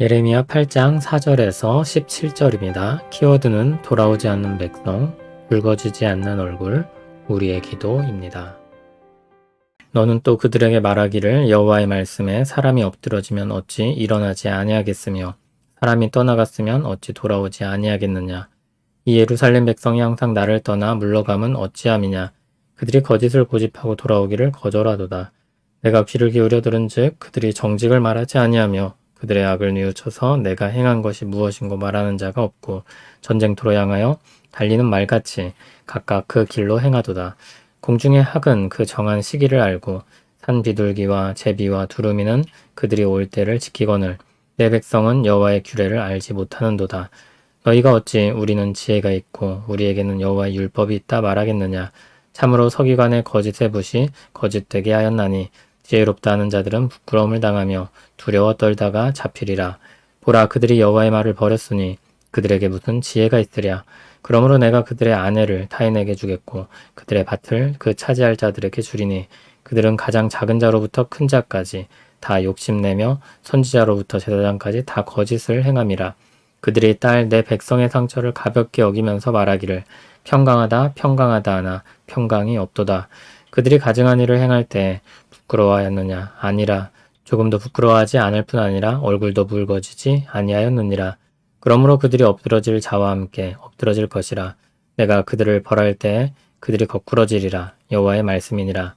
예레미야 8장 4절에서 17절입니다. 키워드는 돌아오지 않는 백성, 붉어지지 않는 얼굴, 우리의 기도입니다. 너는 또 그들에게 말하기를 여호와의 말씀에 사람이 엎드러지면 어찌 일어나지 아니하겠으며 사람이 떠나갔으면 어찌 돌아오지 아니하겠느냐 이 예루살렘 백성이 항상 나를 떠나 물러감은 어찌함이냐 그들이 거짓을 고집하고 돌아오기를 거절하도다 내가 귀를 기울여 들은즉 그들이 정직을 말하지 아니하며 그들의 악을 뉘우쳐서 내가 행한 것이 무엇인고 말하는 자가 없고 전쟁터로 향하여 달리는 말같이 각각 그 길로 행하도다. 공중의 학은 그 정한 시기를 알고 산 비둘기와 제비와 두루미는 그들이 올 때를 지키거늘 내 백성은 여호와의 규례를 알지 못하는도다. 너희가 어찌 우리는 지혜가 있고 우리에게는 여호와의 율법이 있다 말하겠느냐? 참으로 서기관의 거짓의 붓이 거짓되게 하였나니 지혜롭다 하는 자들은 부끄러움을 당하며 두려워 떨다가 잡히리라. 보라 그들이 여호와의 말을 버렸으니 그들에게 무슨 지혜가 있으랴. 그러므로 내가 그들의 아내를 타인에게 주겠고 그들의 밭을 그 차지할 자들에게 주리니 그들은 가장 작은 자로부터 큰 자까지 다 욕심내며 선지자로부터 제사장까지 다 거짓을 행함이라. 그들이 딸 내 백성의 상처를 가볍게 여기면서 말하기를 평강하다 평강하다 하나 평강이 없도다. 그들이 가증한 일을 행할 때 부끄러워하였느냐 아니라 조금도 부끄러워하지 않을 뿐 아니라 얼굴도 붉어지지 아니하였느니라. 그러므로 그들이 엎드러질 자와 함께 엎드러질 것이라. 내가 그들을 벌할 때 그들이 거꾸러지리라. 여호와의 말씀이니라.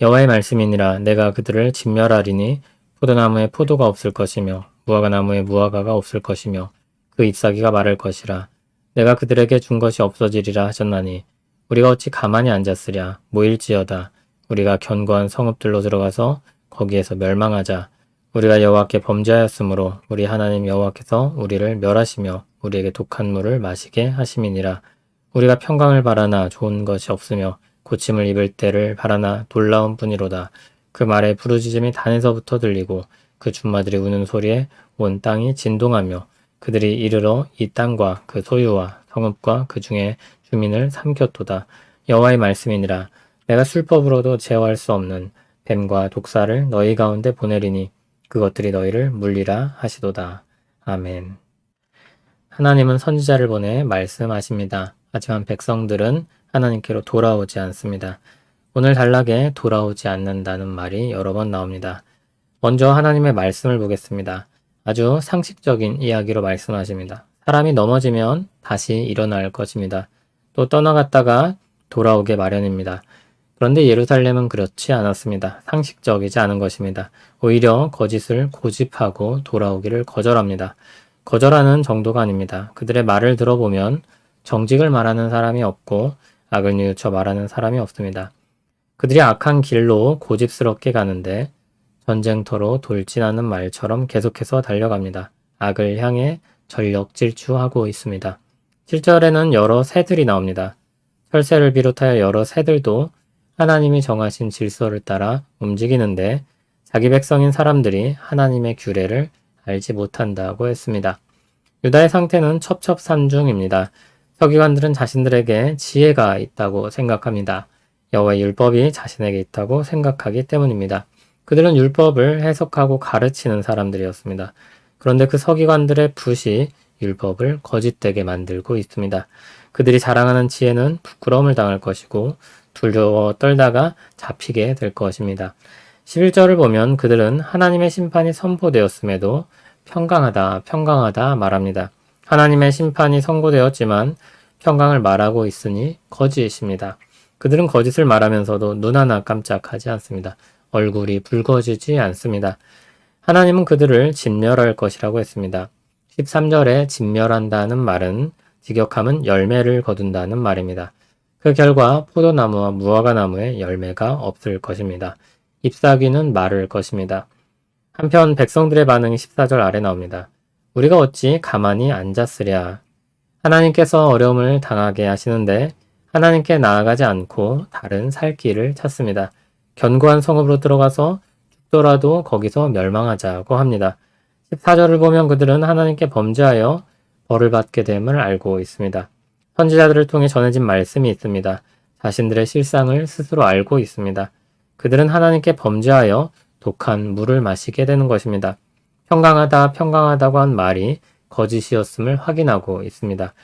여호와의 말씀이니라. 내가 그들을 진멸하리니 포도나무에 포도가 없을 것이며 무화과나무에 무화과가 없을 것이며 그 잎사귀가 마를 것이라. 내가 그들에게 준 것이 없어지리라 하셨나니 우리가 어찌 가만히 앉았으랴 모일지어다. 우리가 견고한 성읍들로 들어가서 거기에서 멸망하자. 우리가 여호와께 범죄하였으므로 우리 하나님 여호와께서 우리를 멸하시며 우리에게 독한 물을 마시게 하심이니라. 우리가 평강을 바라나 좋은 것이 없으며 고침을 입을 때를 바라나 놀라운 뿐이로다. 그 말에 부르짖음이 단에서부터 들리고 그 준마들이 우는 소리에 온 땅이 진동하며 그들이 이르러 이 땅과 그 소유와 성읍과 그 중에 주민을 삼켰도다. 여호와의 말씀이니라. 내가 술법으로도 제어할 수 없는 뱀과 독사를 너희 가운데 보내리니 그것들이 너희를 물리라 하시도다. 아멘. 하나님은 선지자를 보내 말씀하십니다. 하지만 백성들은 하나님께로 돌아오지 않습니다. 오늘 단락에 돌아오지 않는다는 말이 여러 번 나옵니다. 먼저 하나님의 말씀을 보겠습니다. 아주 상식적인 이야기로 말씀하십니다. 사람이 넘어지면 다시 일어날 것입니다. 또 떠나갔다가 돌아오게 마련입니다. 그런데 예루살렘은 그렇지 않았습니다. 상식적이지 않은 것입니다. 오히려 거짓을 고집하고 돌아오기를 거절합니다. 거절하는 정도가 아닙니다. 그들의 말을 들어보면 정직을 말하는 사람이 없고 악을 뉘우쳐 말하는 사람이 없습니다. 그들이 악한 길로 고집스럽게 가는데 전쟁터로 돌진하는 말처럼 계속해서 달려갑니다. 악을 향해 전력 질주하고 있습니다. 7절에는 여러 새들이 나옵니다. 철새를 비롯하여 여러 새들도 하나님이 정하신 질서를 따라 움직이는데 자기 백성인 사람들이 하나님의 규례를 알지 못한다고 했습니다. 유다의 상태는 첩첩산중입니다. 서기관들은 자신들에게 지혜가 있다고 생각합니다. 여호와의 율법이 자신에게 있다고 생각하기 때문입니다. 그들은 율법을 해석하고 가르치는 사람들이었습니다. 그런데 그 서기관들의 붓이 율법을 거짓되게 만들고 있습니다. 그들이 자랑하는 지혜는 부끄러움을 당할 것이고 두려워 떨다가 잡히게 될 것입니다. 11절을 보면 그들은 하나님의 심판이 선포되었음에도 평강하다, 평강하다 말합니다. 하나님의 심판이 선고되었지만 평강을 말하고 있으니 거짓입니다. 그들은 거짓을 말하면서도 눈 하나 깜짝하지 않습니다. 얼굴이 붉어지지 않습니다. 하나님은 그들을 진멸할 것이라고 했습니다. 13절에 진멸한다는 말은 직역하면 열매를 거둔다는 말입니다. 그 결과 포도나무와 무화과나무에 열매가 없을 것입니다. 잎사귀는 마를 것입니다. 한편 백성들의 반응이 14절 아래 나옵니다. 우리가 어찌 가만히 앉았으랴. 하나님께서 어려움을 당하게 하시는데 하나님께 나아가지 않고 다른 살 길을 찾습니다. 견고한 성읍으로 들어가서 죽더라도 거기서 멸망하자고 합니다. 14절을 보면 그들은 하나님께 범죄하여 벌을 받게 됨을 알고 있습니다. 선지자들을 통해 전해진 말씀이 있습니다. 자신들의 실상을 스스로 알고 있습니다. 그들은 하나님께 범죄하여 독한 물을 마시게 되는 것입니다. 평강하다, 평강하다고 한 말이 거짓이었음을 확인하고 있습니다.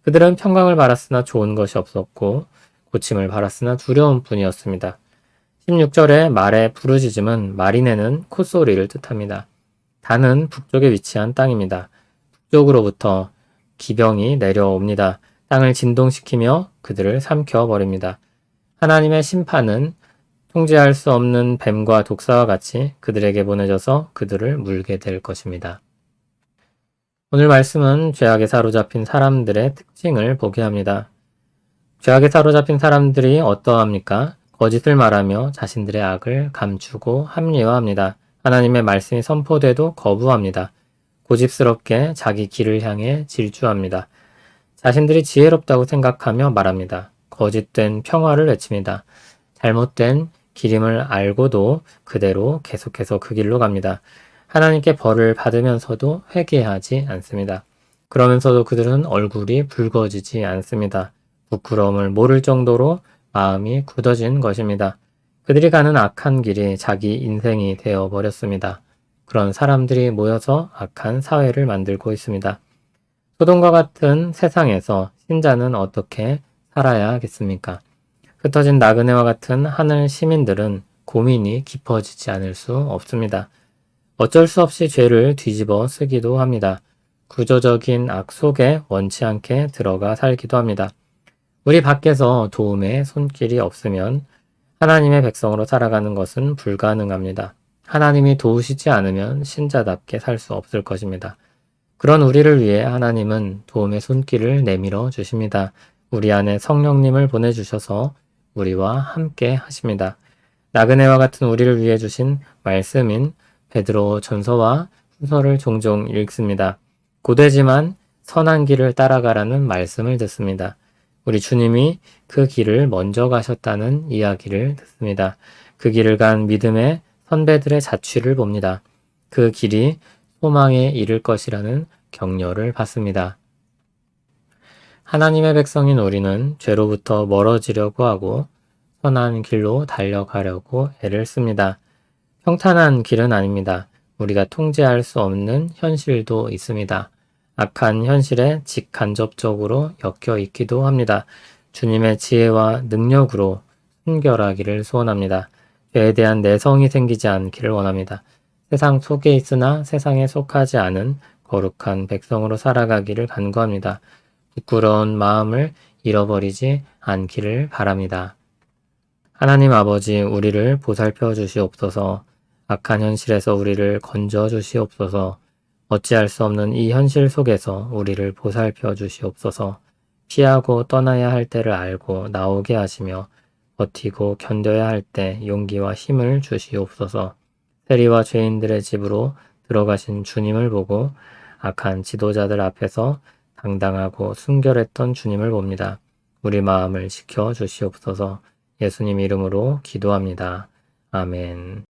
그들은 평강을 바랐으나 좋은 것이 없었고 고침을 바랐으나 두려운 뿐이었습니다. 16절의 말의 부르짖음은 마리네는 콧소리를 뜻합니다. 단은 북쪽에 위치한 땅입니다. 북쪽으로부터 기병이 내려옵니다. 땅을 진동시키며 그들을 삼켜 버립니다. 하나님의 심판은 통제할 수 없는 뱀과 독사와 같이 그들에게 보내져서 그들을 물게 될 것입니다. 오늘 말씀은 죄악에 사로잡힌 사람들의 특징을 보게 합니다. 죄악에 사로잡힌 사람들이 어떠합니까? 거짓을 말하며 자신들의 악을 감추고 합리화합니다. 하나님의 말씀이 선포돼도 거부합니다. 고집스럽게 자기 길을 향해 질주합니다. 자신들이 지혜롭다고 생각하며 말합니다. 거짓된 평화를 외칩니다. 잘못된 길임을 알고도 그대로 계속해서 그 길로 갑니다. 하나님께 벌을 받으면서도 회개하지 않습니다. 그러면서도 그들은 얼굴이 붉어지지 않습니다. 부끄러움을 모를 정도로 마음이 굳어진 것입니다. 그들이 가는 악한 길이 자기 인생이 되어 버렸습니다. 그런 사람들이 모여서 악한 사회를 만들고 있습니다. 소돔과 같은 세상에서 신자는 어떻게 살아야겠습니까? 흩어진 나그네와 같은 하늘 시민들은 고민이 깊어지지 않을 수 없습니다. 어쩔 수 없이 죄를 뒤집어 쓰기도 합니다. 구조적인 악 속에 원치 않게 들어가 살기도 합니다. 우리 밖에서 도움의 손길이 없으면 하나님의 백성으로 살아가는 것은 불가능합니다. 하나님이 도우시지 않으면 신자답게 살 수 없을 것입니다. 그런 우리를 위해 하나님은 도움의 손길을 내밀어 주십니다. 우리 안에 성령님을 보내주셔서 우리와 함께 하십니다. 나그네와 같은 우리를 위해 주신 말씀인 베드로 전서와 후서를 종종 읽습니다. 고되지만 선한 길을 따라가라는 말씀을 듣습니다. 우리 주님이 그 길을 먼저 가셨다는 이야기를 듣습니다. 그 길을 간 믿음의 선배들의 자취를 봅니다. 그 길이 소망에 이를 것이라는 격려를 받습니다. 하나님의 백성인 우리는 죄로부터 멀어지려고 하고 선한 길로 달려가려고 애를 씁니다. 평탄한 길은 아닙니다. 우리가 통제할 수 없는 현실도 있습니다. 악한 현실에 직간접적으로 엮여 있기도 합니다. 주님의 지혜와 능력으로 순결하기를 소원합니다. 죄에 대한 내성이 생기지 않기를 원합니다. 세상 속에 있으나 세상에 속하지 않은 거룩한 백성으로 살아가기를 간구합니다. 부끄러운 마음을 잃어버리지 않기를 바랍니다. 하나님 아버지, 우리를 보살펴 주시옵소서, 악한 현실에서 우리를 건져 주시옵소서, 어찌할 수 없는 이 현실 속에서 우리를 보살펴 주시옵소서, 피하고 떠나야 할 때를 알고 나오게 하시며, 버티고 견뎌야 할 때 용기와 힘을 주시옵소서, 세리와 죄인들의 집으로 들어가신 주님을 보고 악한 지도자들 앞에서 당당하고 순결했던 주님을 봅니다. 우리 마음을 지켜 주시옵소서 예수님 이름으로 기도합니다. 아멘.